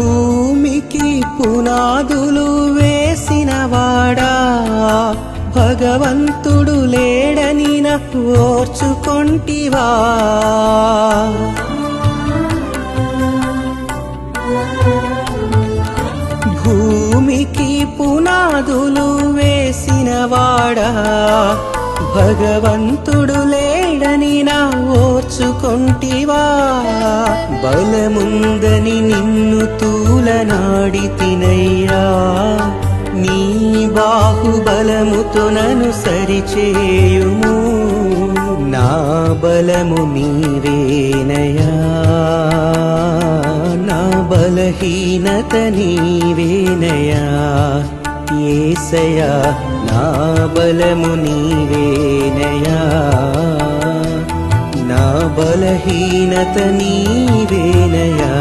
భూమికి పునాదులు వేసినవాడా భగవంతుడు లేడని నాకు ఓర్చుకొంటివా? భూమికి పునాదులు వేసినవాడా భగవంతుడు లేడని నా ఓర్చుకొంటివా? బలముందని నిన్ను తూలనాడి తినయ్యా. నీ బాహుబలముతో నను సరిచేయుము. నా బలము నీవేనయా నా బలహీనత నీవేనయా ఏసయా నా బలము నీవేనయా బలహీనత నీవేనయా